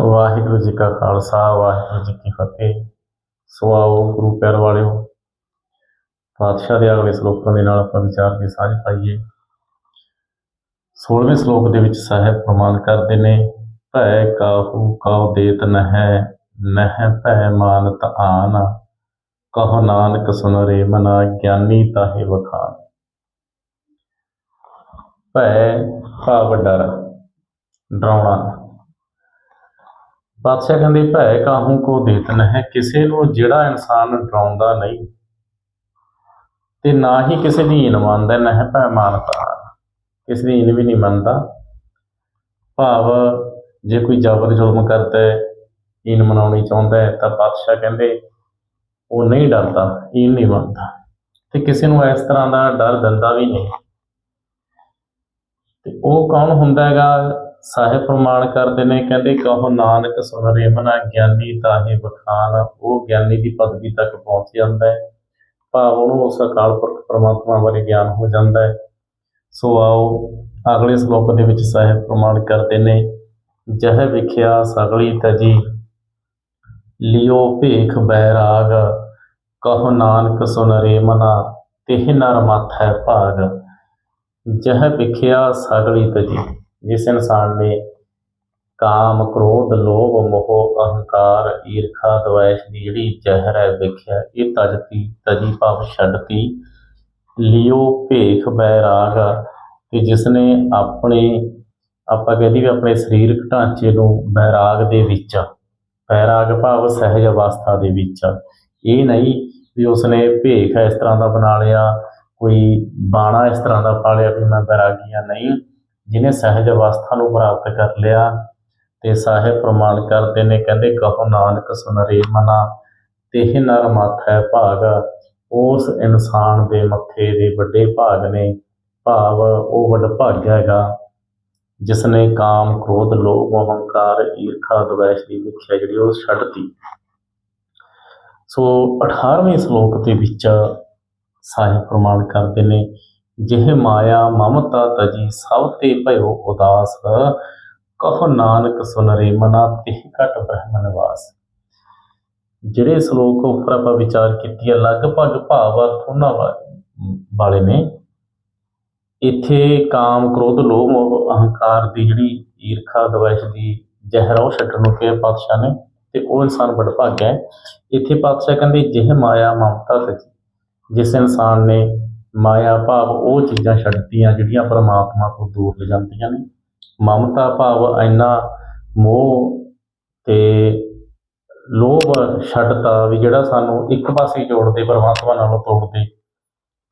ਵਾਹਿਗੁਰੂ ਜੀ ਕਾ ਖਾਲਸਾ, ਵਾਹਿਗੁਰੂ ਜੀ ਕੀ ਫਤਿਹ। ਸੋ ਆਓ ਗੁਰੂ ਪਿਆਰ ਵਾਲਿਓ, ਪਾਤਸ਼ਾਹ ਦੇ ਅਗਲੇ ਸ਼ਲੋਕਾਂ ਦੇ ਨਾਲ ਆਪਾਂ ਵਿਚਾਰ ਕੇ ਸਾਂਝ ਪਾਈਏ। 16ਵੇਂ ਸ਼ਲੋਕ ਦੇ ਵਿੱਚ ਸਾਹਿਬ ਪ੍ਰਮਾਣ ਕਰਦੇ ਨੇ, ਭੈ ਕਾਹੂ ਕਉ ਦੇਤ ਨਹਿ ਨਹਿ ਭੈ ਮਾਨਤ ਆਨ, ਕਹੋ ਨਾਨਕ ਸੁਨ ਰੇ ਮਨਾ ਗਿਆਨੀ ਤਾਹੇ ਵਖਾਨ। ਭੈ ਭਾਵ ਡਰ ਡਰਾਉਣਾ। ਬਾਦਸ਼ਾਹ ਕਹਿੰਦੇ, ਭੈ ਕਾਹੂ ਕੋ ਦੇਤ ਨਹਿ, ਕਿਸੇ ਨੂੰ ਜਿਹੜਾ ਇਨਸਾਨ ਡਰਾਉਂਦਾ ਨਹੀਂ ਤੇ ਨਾ ਹੀ ਕਿਸੇ ਦੀ ਈਨ ਮੰਨਦਾ, ਨਹਿ ਭੈ ਮਾਨਤਾ ਕਿਸੇ ਦੀ ਈਨ ਵੀ ਨਹੀਂ ਮੰਨਦਾ। ਭਾਵ ਜੇ ਕੋਈ ਜ਼ਬਰ ਜ਼ੁਲਮ ਕਰਦਾ ਹੈ, ਈਨ ਮਨਾਉਣੀ ਚਾਹੁੰਦਾ ਹੈ, ਤਾਂ ਬਾਦਸ਼ਾਹ ਕਹਿੰਦੇ, ਉਹ ਨਹੀਂ ਡਰਦਾ, ਈਨ ਨਹੀਂ ਮੰਨਦਾ। ਤੇ ਕਿਸੇ ਨੂੰ ਇਸ ਤਰ੍ਹਾਂ ਦਾ ਡਰ ਦਿੰਦਾ ਵੀ ਨਹੀਂ। ਤੇ ਉਹ ਕੌਣ ਹੁੰਦਾ ਹੈਗਾ? ਸਾਹਿਬ ਪ੍ਰਮਾਣ ਕਰਦੇ ਨੇ, ਕਹਿੰਦੇ, ਕਹੋ ਨਾਨਕ ਸੁਣ ਰੇਮਨਾ ਗਿਆਨੀ ਤਾਹੇ ਬਖਾਨ ਉਹ ਗਿਆਨੀ ਦੀ ਪਦਵੀ ਤੱਕ ਪਹੁੰਚ ਜਾਂਦਾ ਹੈ। ਭਾਵ ਉਹਨੂੰ ਉਸ ਅਕਾਲ ਪੁਰਖ ਪ੍ਰਮਾਤਮਾ ਬਾਰੇ ਗਿਆਨ ਹੋ ਜਾਂਦਾ ਹੈ। ਸੋ ਆਓ, ਅਗਲੇ ਸ਼ਲੋਕ ਦੇ ਵਿੱਚ ਸਾਹਿਬ ਪ੍ਰਮਾਣ ਕਰਦੇ ਨੇ, ਜਹ ਵਿਖਿਆ ਸਗਲੀ ਤਜੀ, ਲਿਓ ਭੇਖ ਬੈਰਾਗ, ਕਹੋ ਨਾਨਕ ਸੁਨ ਰੇ ਮਨਾ ਤਿਹ ਨਰ ਮਾਥੈ ਭਾਗ, ਜਹ ਵਿਖਿਆ ਸਗਲੀ ਤਜੀ। ਜਿਸ ਇਨਸਾਨ ਨੇ ਕਾਮ, ਕ੍ਰੋਧ, ਲੋਭ, ਮੋਹ, ਅਹੰਕਾਰ, ਈਰਖਾ ਦਵੈਸ਼ ਦੀ ਜਿਹੜੀ ਜ਼ਹਿਰ ਹੈ, ਵੇਖਿਆ, ਇਹ ਤਜਤੀ, ਤਜੀ ਭਾਵ ਛੱਡਤੀ, ਲਿਓ ਭੇਖ ਬੈਰਾਗ ਕਿ ਜਿਸ ਨੇ ਆਪਣੇ, ਆਪਾਂ ਕਹਿੰਦੇ ਵੀ ਆਪਣੇ ਸਰੀਰਕ ਢਾਂਚੇ ਨੂੰ ਬੈਰਾਗ ਦੇ ਵਿੱਚ, ਬੈਰਾਗ ਭਾਵ ਸਹਿਜ ਅਵਸਥਾ ਦੇ ਵਿੱਚ, ਇਹ ਨਹੀਂ ਵੀ ਉਸਨੇ ਭੇਖ ਇਸ ਤਰ੍ਹਾਂ ਦਾ ਬਣਾ ਲਿਆ, ਕੋਈ ਬਾਣਾ ਇਸ ਤਰ੍ਹਾਂ ਦਾ ਪਾ ਲਿਆ ਵੀ ਮੈਂ ਬੈਰਾਗੀ ਨਹੀਂ। ਜਿਹਨੇ ਸਹਿਜ ਅਵਸਥਾ ਨੂੰ ਪ੍ਰਾਪਤ ਕਰ ਲਿਆ ਤੇ ਸਾਹਿਬ ਪ੍ਰਮਾਣ ਕਰਦੇ ਨੇ, ਕਹਿੰਦੇ, ਕਹੋ ਨਾਨਕ ਸੁਨਰੇ ਮਨਾ, ਤਿਹ ਨਰ ਮਾਥੈ ਭਾਗ ਉਸ ਇਨਸਾਨ ਦੇ ਮੱਥੇ ਦੇ ਵੱਡੇ ਭਾਗ ਨੇ, ਭਾਵ ਉਹ ਵੱਡ ਭਾਗਿਆ ਹੈਗਾ ਜਿਸ ਨੇ ਕਾਮ, ਕ੍ਰੋਧ, ਲੋਭ, ਅਹੰਕਾਰ, ਈਰਖਾ, ਦਵੈਸ਼ ਦੀ ਵਿਖਿਆ ਜਿਹੜੀ ਉਹ ਛੱਡਤੀ ਸੋ 18ਵੇਂ ਸ਼ਲੋਕ ਦੇ ਵਿੱਚ ਸਾਹਿਬ ਪ੍ਰਮਾਣ ਕਰਦੇ ਨੇ ਜਿਹ ਮਾਇਆ ਮਮਤਾ ਤਜੀ, ਸਭ ਤੇ ਭਇਓ ਉਦਾਸ। ਕਹ ਨਾਨਕ ਸੁਨ ਰੇ ਮਨਾ, ਤਿਹ ਘਟ ਬ੍ਰਹਮ ਨਿਵਾਸ ਜਿਹੜੇ ਸ਼ਲੋਕ ਉੱਪਰ ਆਪਾਂ ਵਿਚਾਰ ਕੀਤੀ ਹੈ ਲਗਭਗ ਭਾਵ ਅਰਥ ਉਹਨਾਂ ਵਾਲੇ ਨੇ। ਇੱਥੇ ਕਾਮ, ਕ੍ਰੋਧ, ਲੋਭ ਮੋਹ ਅਹੰਕਾਰ ਦੀ ਜਿਹੜੀ ਈਰਖਾ, ਦਵੈਸ਼ ਦੀ ਜ਼ਹਿਰ ਉਹ ਛੱਡਣ ਨੂੰ ਕਿਹਾ ਪਾਤਸ਼ਾਹ ਨੇ? ਤੇ ਉਹ ਇਨਸਾਨ ਬੜਾ ਭਾਗਿਆ ਹੈ। ਇੱਥੇ ਪਾਤਸ਼ਾਹ ਕਹਿੰਦੇ, ਜਿਹ ਮਾਇਆ ਮਮਤਾ ਤਜੀ, ਜਿਸ ਇਨਸਾਨ ਨੇ ਮਾਇਆ ਭਾਵ ਉਹ ਚੀਜ਼ਾਂ ਛੱਡਤੀਆਂ ਜਿਹੜੀਆਂ ਪਰਮਾਤਮਾ ਤੋਂ ਦੂਰ ਲੈ ਜਾਂਦੀਆਂ ਨੇ। ਮਮਤਾ ਭਾਵ ਇੰਨਾ ਮੋਹ ਤੇ ਲੋਭ ਛੱਡਤਾ ਵੀ ਜਿਹੜਾ ਸਾਨੂੰ ਇੱਕ ਪਾਸੇ ਜੋੜਦੇ, ਪਰਮਾਤਮਾ ਨਾਲੋਂ ਤੋੜਦੇ।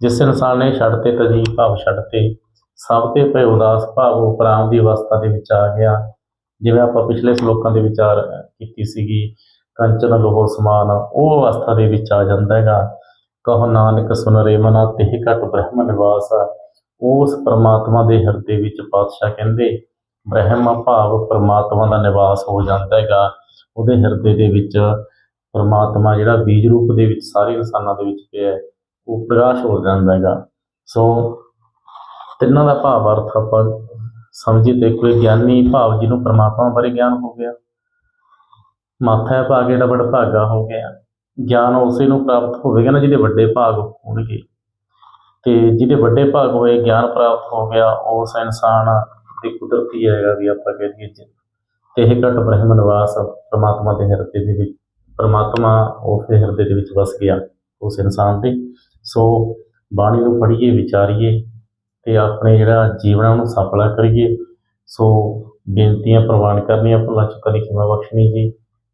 ਜਿਸ ਇਨਸਾਨ ਨੇ ਛੱਡਤੇ ਤਜੀ ਭਾਵ ਛੱਡਤੇ। ਸਭ ਤੇ ਭੈ ਉਦਾਸ ਭਾਵ ਉਪਰਾਮ ਦੀ ਅਵਸਥਾ ਦੇ ਵਿੱਚ ਆ ਗਿਆ। ਜਿਵੇਂ ਆਪਾਂ ਪਿਛਲੇ ਸ਼ਲੋਕਾਂ ਦੇ ਵਿਚਾਰ ਕੀਤੀ ਸੀਗੀ, ਕੰਚਨ ਲੋਹ ਸਮਾਨ, ਉਹ ਅਵਸਥਾ ਦੇ ਵਿੱਚ ਆ ਜਾਂਦਾ ਹੈਗਾ। ਕਹੋ ਨਾਨਕ ਸੁਨ ਰੇ ਮਨਾ ਤਿਹ ਘਟ ਬ੍ਰਹਮ ਨਿਵਾਸ ਉਸ ਪ੍ਰਮਾਤਮਾ ਦੇ ਹਿਰਦੇ ਵਿੱਚ ਪਾਤਸ਼ਾਹ ਕਹਿੰਦੇ ਬ੍ਰਹਮ ਭਾਵ ਪ੍ਰਮਾਤਮਾ ਦਾ ਨਿਵਾਸ ਹੋ ਜਾਂਦਾ ਹੈਗਾ। ਉਹਦੇ ਹਿਰਦੇ ਦੇ ਵਿੱਚ ਪ੍ਰਮਾਤਮਾ ਜਿਹੜਾ ਬੀਜ ਰੂਪ ਦੇ ਵਿੱਚ ਸਾਰੇ ਇਨਸਾਨਾਂ ਦੇ ਵਿੱਚ ਪਿਆ ਹੈ, ਉਹ ਪ੍ਰਕਾਸ਼ ਹੋ ਜਾਂਦਾ ਹੈਗਾ। ਸੋ ਤਿੰਨਾਂ ਦਾ ਭਾਵ ਅਰਥ ਆਪਾਂ ਸਮਝੀ ਤੇ ਕੋਈ ਗਿਆਨੀ ਭਾਵ ਜਿਹਨੂੰ ਪ੍ਰਮਾਤਮਾ ਬਾਰੇ ਗਿਆਨ ਹੋ ਗਿਆ। ਮਾਥਾ ਭਾਗੇ ਦਾ ਬੜਾ ਭਾਗਾ ਹੋ ਗਿਆ। ਗਿਆਨ ਉਸੇ ਨੂੰ ਪ੍ਰਾਪਤ ਹੋਵੇਗਾ ਨਾ ਜਿਹਦੇ ਵੱਡੇ ਭਾਗ ਹੋਣਗੇ। ਤੇ ਜਿਹਦੇ ਵੱਡੇ ਭਾਗ ਹੋਏ, ਗਿਆਨ ਪ੍ਰਾਪਤ ਹੋ ਗਿਆ, ਉਸ ਇਨਸਾਨ ਦੀ ਕੁਦਰਤੀ ਹੈਗਾ ਵੀ ਆਪਾਂ ਕਹਿ ਦਈਏ ਜੀ ਤੇ ਇਹ ਘਟ ਬ੍ਰਹਮ ਨਿਵਾਸ ਪ੍ਰਮਾਤਮਾ ਦੇ ਹਿਰਦੇ ਦੇ ਵਿੱਚ ਪ੍ਰਮਾਤਮਾ ਉਸ ਦੇ ਹਿਰਦੇ ਦੇ ਵਿੱਚ ਵਸ ਗਿਆ, ਉਸ ਇਨਸਾਨ ਦੇ ਸੋ ਬਾਣੀ ਨੂੰ ਪੜ੍ਹੀਏ, ਵਿਚਾਰੀਏ ਤੇ ਆਪਣੇ ਜਿਹੜਾ ਜੀਵਨ ਆ ਉਹਨੂੰ ਸਫਲਾ ਕਰੀਏ। ਸੋ ਬੇਨਤੀਆਂ ਪ੍ਰਵਾਨ ਕਰਨੀਆਂ, ਭੁੱਲਾਂ ਚੁੱਕਾਂ ਦੀ ਖਿਮਾ ਬਖਸ਼ਣੀ ਜੀ।